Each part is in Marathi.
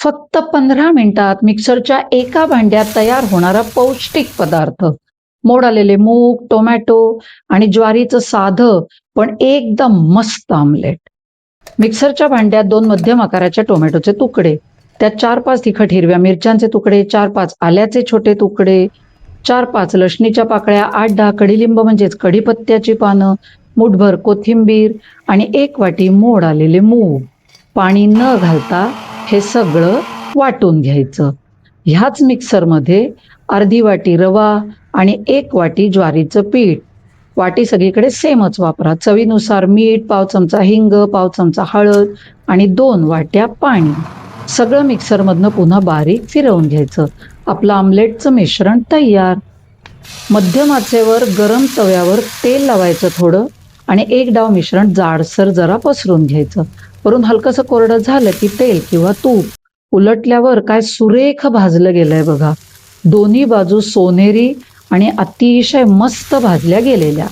फक्त पंधरा मिनिटात मिक्सरच्या एका भांड्यात तयार होणारा पौष्टिक पदार्थ. मोड आलेले मूग टोमॅटो आणि ज्वारीचं साधं पण एकदम मस्त आमलेट. मिक्सरच्या भांड्यात दोन मध्यम आकाराच्या टोमॅटोचे तुकडे त्यात चार पाच तिखट हिरव्या मिरच्यांचे तुकडे चार पाच आल्याचे छोटे तुकडे चार पाच लसणीच्या पाकळ्या आठ दहा कडीलिंब म्हणजेच कढीपत्त्याची पानं मुठभर कोथिंबीर आणि एक वाटी मोड आलेले मूग. पाणी न घालता हे सगळं वाटून घ्यायचं. ह्याच मिक्सरमध्ये अर्धी वाटी रवा आणि एक वाटी ज्वारीचं पीठ. वाटी सगळीकडे सेमच वापरा. चवीनुसार मीठ पाव चमचा हिंग पाव चमचा हळद आणि दोन वाट्या पाणी. सगळं मिक्सरमधनं पुन्हा बारीक फिरवून घ्यायचं. आपलं आमलेटचं मिश्रण तयार. मध्यम आचेवर गरम तव्यावर तेल लावायचं थोडं आणि एक डाव मिश्रण जाडसर जरा पसरून घ्यायचं. वरून हलकंसं कोरडं झालं की तेल किंवा तूप. उलटल्यावर काय सुरेख भाजलं गेलंय बघा. दोन्ही बाजू सोनेरी आणि अतिशय मस्त भाजल्या गेलेल्या.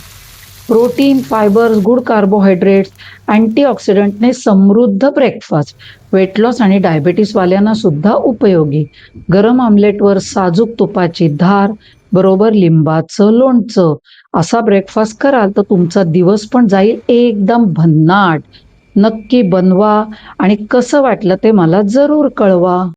प्रोटीन फायबर्स गुड कार्बोहायड्रेट्स अँटीऑक्सिडंटने समृद्ध ब्रेकफास्ट वेट लॉस आणि डायबेटीसवाल्यांना सुद्धा उपयोगी. गरम आमलेटवर साजूक तुपाची धार बरोबर लिंबाचं लोणचं. असा ब्रेकफास्ट कराल तर तुमचा दिवस पण जाईल एकदम भन्नाट. नक्की बनवा आणि कसं वाटलं ते मला जरूर कळवा.